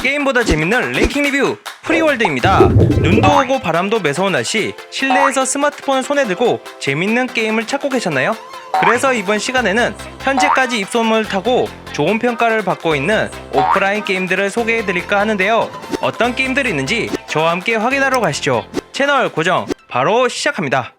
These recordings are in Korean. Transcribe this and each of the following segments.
게임보다 재밌는 랭킹 리뷰 프리월드입니다. 눈도 오고 바람도 매서운 날씨 실내에서 스마트폰을 손에 들고 재밌는 게임을 찾고 계셨나요? 그래서 이번 시간에는 현재까지 입소문을 타고 좋은 평가를 받고 있는 오프라인 게임들을 소개해 드릴까 하는데요. 어떤 게임들이 있는지 저와 함께 확인하러 가시죠. 채널 고정 바로 시작합니다.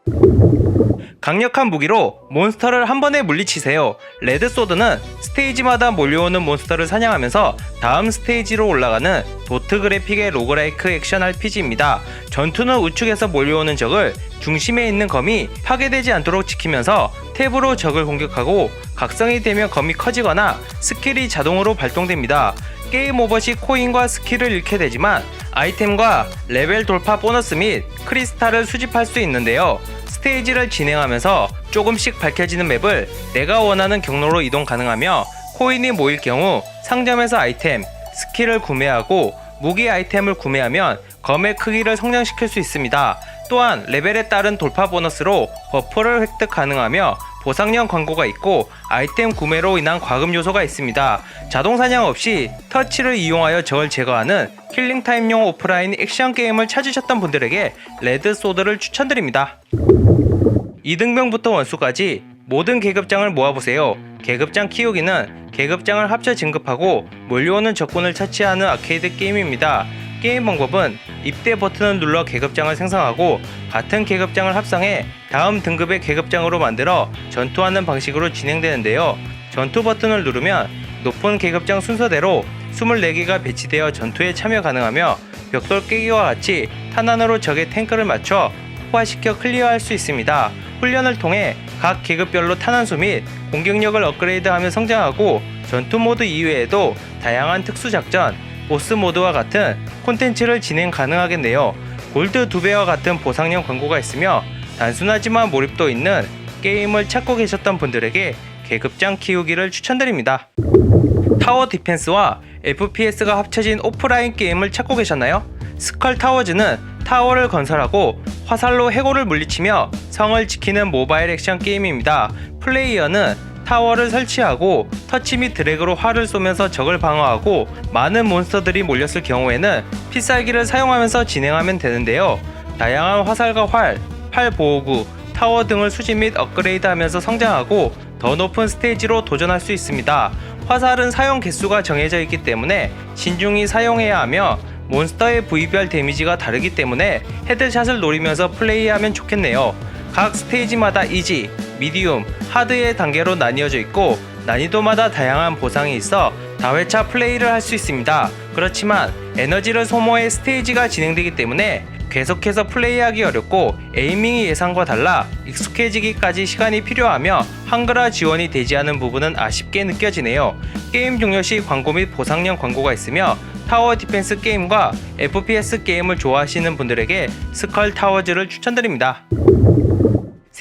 강력한 무기로 몬스터를 한 번에 물리치세요. 레드소드는 스테이지마다 몰려오는 몬스터를 사냥하면서 다음 스테이지로 올라가는 도트 그래픽의 로그라이크 액션 RPG입니다. 전투는 우측에서 몰려오는 적을 중심에 있는 검이 파괴되지 않도록 지키면서 탭으로 적을 공격하고 각성이 되면 검이 커지거나 스킬이 자동으로 발동됩니다. 게임 오버 시 코인과 스킬을 잃게 되지만 아이템과 레벨 돌파 보너스 및 크리스탈을 수집할 수 있는데요. 스테이지를 진행하면서 조금씩 밝혀지는 맵을 내가 원하는 경로로 이동 가능하며 코인이 모일 경우 상점에서 아이템, 스킬을 구매하고 무기 아이템을 구매하면 검의 크기를 성장시킬 수 있습니다. 또한 레벨에 따른 돌파 보너스로 버프를 획득 가능하며 보상형 광고가 있고 아이템 구매로 인한 과금 요소가 있습니다. 자동 사냥 없이 터치를 이용하여 적을 제거하는 킬링 타임용 오프라인 액션 게임을 찾으셨던 분들에게 레드 소드를 추천드립니다. 2등병부터 원수까지 모든 계급장을 모아보세요. 계급장 키우기는 계급장을 합쳐 진급하고 몰려오는 적군을 차치하는 아케이드 게임입니다. 게임 방법은 입대 버튼을 눌러 계급장을 생성하고 같은 계급장을 합성해 다음 등급의 계급장으로 만들어 전투하는 방식으로 진행되는데요. 전투 버튼을 누르면 높은 계급장 순서대로 24개가 배치되어 전투에 참여 가능하며 벽돌 깨기와 같이 탄환으로 적의 탱크를 맞춰 폭파시켜 클리어할 수 있습니다. 훈련을 통해 각 계급별로 탄환수 및 공격력을 업그레이드하며 성장하고 전투 모드 이외에도 다양한 특수 작전, 보스 모드와 같은 콘텐츠를 진행 가능하겠네요. 골드 2배와 같은 보상형 광고가 있으며 단순하지만 몰입도 있는 게임을 찾고 계셨던 분들에게 계급장 키우기를 추천드립니다. 타워 디펜스와 FPS가 합쳐진 오프라인 게임을 찾고 계셨나요? 스컬 타워즈는 타워를 건설하고 화살로 해골을 물리치며 성을 지키는 모바일 액션 게임입니다. 플레이어는 타워를 설치하고 터치 및 드래그로 활을 쏘면서 적을 방어하고 많은 몬스터들이 몰렸을 경우에는 필살기를 사용하면서 진행하면 되는데요. 다양한 화살과 활, 팔 보호구, 타워 등을 수집 및 업그레이드 하면서 성장하고 더 높은 스테이지로 도전할 수 있습니다. 화살은 사용 개수가 정해져 있기 때문에 신중히 사용해야 하며 몬스터의 부위별 데미지가 다르기 때문에 헤드샷을 노리면서 플레이하면 좋겠네요. 각 스테이지마다 이지, 미디움, 하드의 단계로 나뉘어져 있고 난이도마다 다양한 보상이 있어 다회차 플레이를 할 수 있습니다. 그렇지만 에너지를 소모해 스테이지가 진행되기 때문에 계속해서 플레이하기 어렵고 에이밍이 예상과 달라 익숙해지기까지 시간이 필요하며 한글화 지원이 되지 않은 부분은 아쉽게 느껴지네요. 게임 종료 시 광고 및 보상형 광고가 있으며 타워 디펜스 게임과 FPS 게임을 좋아하시는 분들에게 스컬 타워즈를 추천드립니다.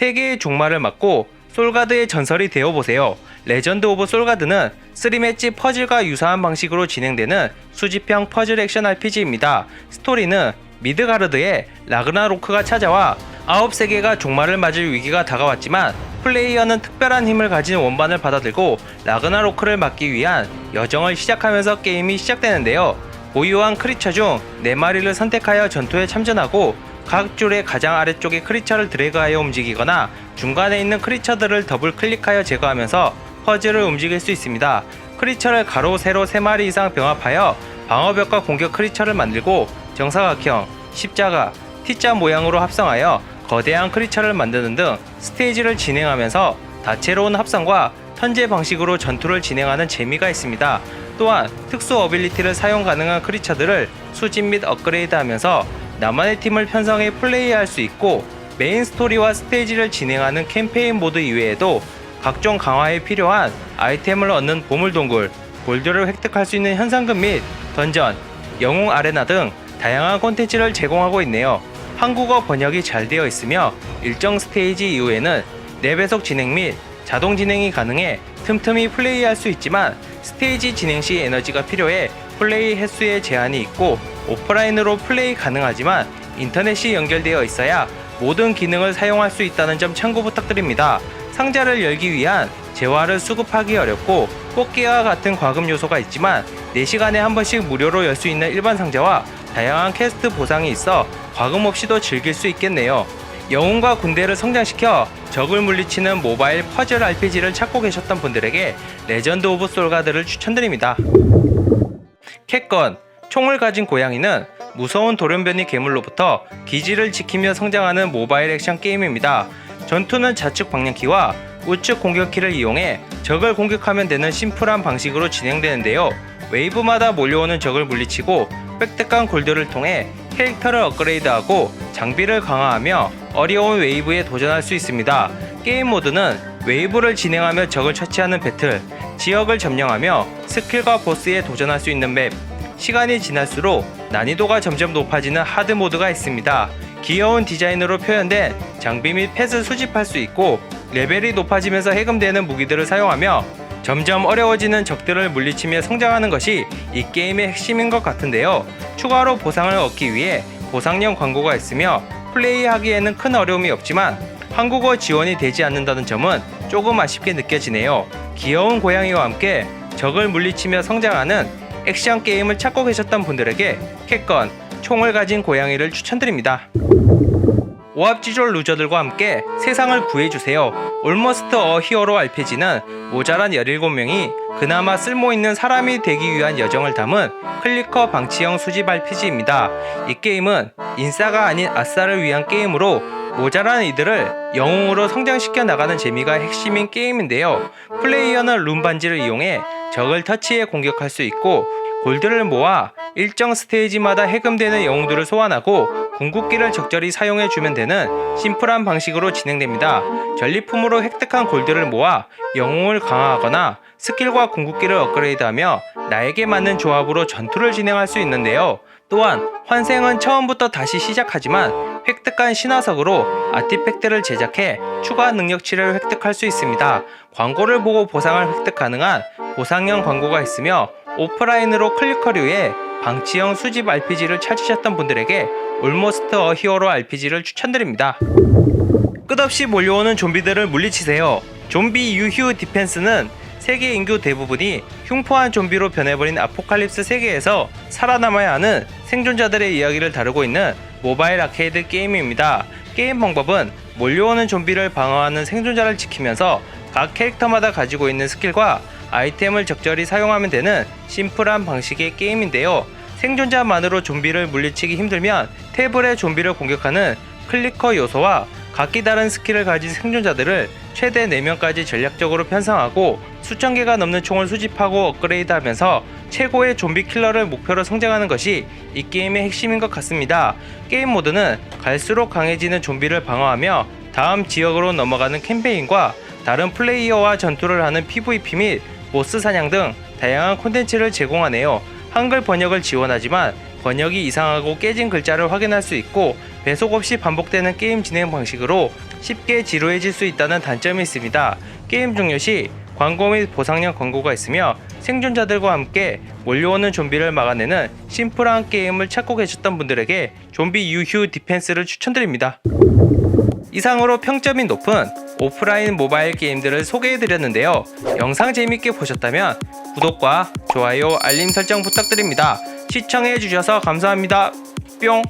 세계의 종말을 맞고 솔가드의 전설이 되어보세요. 레전드 오브 솔가드는 3매치 퍼즐과 유사한 방식으로 진행되는 수집형 퍼즐 액션 RPG입니다. 스토리는 미드가르드의 라그나로크가 찾아와 아홉 세계가 종말을 맞을 위기가 다가왔지만 플레이어는 특별한 힘을 가진 원반을 받아들고 라그나로크를 막기 위한 여정을 시작하면서 게임이 시작되는데요. 보유한 크리처 중 4마리를 선택하여 전투에 참전하고 각 줄의 가장 아래쪽의 크리처를 드래그하여 움직이거나 중간에 있는 크리처들을 더블 클릭하여 제거하면서 퍼즐을 움직일 수 있습니다. 크리처를 가로, 세로 3마리 이상 병합하여 방어벽과 공격 크리처를 만들고 정사각형, 십자가, T자 모양으로 합성하여 거대한 크리처를 만드는 등 스테이지를 진행하면서 다채로운 합성과 턴제 방식으로 전투를 진행하는 재미가 있습니다. 또한 특수 어빌리티를 사용 가능한 크리처들을 수집 및 업그레이드 하면서 나만의 팀을 편성해 플레이할 수 있고 메인 스토리와 스테이지를 진행하는 캠페인 모드 이외에도 각종 강화에 필요한 아이템을 얻는 보물 동굴, 골드를 획득할 수 있는 현상금 및 던전, 영웅 아레나 등 다양한 콘텐츠를 제공하고 있네요. 한국어 번역이 잘 되어 있으며 일정 스테이지 이후에는 4배속 진행 및 자동 진행이 가능해 틈틈이 플레이할 수 있지만 스테이지 진행 시 에너지가 필요해 플레이 횟수에 제한이 있고 오프라인으로 플레이 가능하지만 인터넷이 연결되어 있어야 모든 기능을 사용할 수 있다는 점 참고 부탁드립니다. 상자를 열기 위한 재화를 수급하기 어렵고 뽑기와 같은 과금 요소가 있지만 4시간에 한 번씩 무료로 열 수 있는 일반 상자와 다양한 퀘스트 보상이 있어 과금 없이도 즐길 수 있겠네요. 영웅과 군대를 성장시켜 적을 물리치는 모바일 퍼즐 RPG를 찾고 계셨던 분들에게 레전드 오브 솔가드를 추천드립니다. 캣건 총을 가진 고양이는 무서운 돌연변이 괴물로부터 기지를 지키며 성장하는 모바일 액션 게임입니다. 전투는 좌측 방향키와 우측 공격키를 이용해 적을 공격하면 되는 심플한 방식으로 진행되는데요. 웨이브마다 몰려오는 적을 물리치고 획득한 골드를 통해 캐릭터를 업그레이드하고 장비를 강화하며 어려운 웨이브에 도전할 수 있습니다. 게임 모드는 웨이브를 진행하며 적을 처치하는 배틀, 지역을 점령하며 스킬과 보스에 도전할 수 있는 맵, 시간이 지날수록 난이도가 점점 높아지는 하드 모드가 있습니다. 귀여운 디자인으로 표현된 장비 및 펫을 수집할 수 있고 레벨이 높아지면서 해금되는 무기들을 사용하며 점점 어려워지는 적들을 물리치며 성장하는 것이 이 게임의 핵심인 것 같은데요. 추가로 보상을 얻기 위해 보상형 광고가 있으며 플레이하기에는 큰 어려움이 없지만 한국어 지원이 되지 않는다는 점은 조금 아쉽게 느껴지네요. 귀여운 고양이와 함께 적을 물리치며 성장하는 액션 게임을 찾고 계셨던 분들에게 캣건 총을 가진 고양이를 추천드립니다. 오합지졸 루저들과 함께 세상을 구해주세요. 올머스트 어 히어로 RPG는 모자란 17명이 그나마 쓸모있는 사람이 되기 위한 여정을 담은 클리커 방치형 수집 RPG입니다. 이 게임은 인싸가 아닌 아싸를 위한 게임으로 모자란 이들을 영웅으로 성장시켜 나가는 재미가 핵심인 게임인데요. 플레이어는 룸 반지를 이용해 적을 터치해 공격할 수 있고 골드를 모아 일정 스테이지마다 해금되는 영웅들을 소환하고 궁극기를 적절히 사용해 주면 되는 심플한 방식으로 진행됩니다. 전리품으로 획득한 골드를 모아 영웅을 강화하거나 스킬과 궁극기를 업그레이드하며 나에게 맞는 조합으로 전투를 진행할 수 있는데요. 또한 환생은 처음부터 다시 시작하지만 획득한 신화석으로 아티팩트를 제작해 추가 능력치를 획득할 수 있습니다. 광고를 보고 보상을 획득 가능한 보상형 광고가 있으며 오프라인으로 클리커류의 방치형 수집 RPG를 찾으셨던 분들에게 올모스트 어 히어로 RPG를 추천드립니다. 끝없이 몰려오는 좀비들을 물리치세요. 좀비 유휴 디펜스는 세계 인구 대부분이 흉포한 좀비로 변해버린 아포칼립스 세계에서 살아남아야 하는 생존자들의 이야기를 다루고 있는 모바일 아케이드 게임입니다. 게임 방법은 몰려오는 좀비를 방어하는 생존자를 지키면서 각 캐릭터마다 가지고 있는 스킬과 아이템을 적절히 사용하면 되는 심플한 방식의 게임인데요. 생존자만으로 좀비를 물리치기 힘들면 태블의 좀비를 공격하는 클리커 요소와 각기 다른 스킬을 가진 생존자들을 최대 4명까지 전략적으로 편성하고 수천 개가 넘는 총을 수집하고 업그레이드 하면서 최고의 좀비 킬러를 목표로 성장하는 것이 이 게임의 핵심인 것 같습니다. 게임 모드는 갈수록 강해지는 좀비를 방어하며 다음 지역으로 넘어가는 캠페인과 다른 플레이어와 전투를 하는 PVP 및 보스 사냥 등 다양한 콘텐츠를 제공하네요. 한글 번역을 지원하지만 번역이 이상하고 깨진 글자를 확인할 수 있고 배속 없이 반복되는 게임 진행 방식으로 쉽게 지루해질 수 있다는 단점이 있습니다. 게임 종료 시 광고 및 보상형 광고가 있으며 생존자들과 함께 몰려오는 좀비를 막아내는 심플한 게임을 찾고 계셨던 분들에게 좀비 유휴 디펜스를 추천드립니다. 이상으로 평점이 높은 오프라인 모바일 게임들을 소개해드렸는데요. 영상 재밌게 보셨다면 구독과 좋아요, 알림 설정 부탁드립니다. 시청해주셔서 감사합니다. 뿅!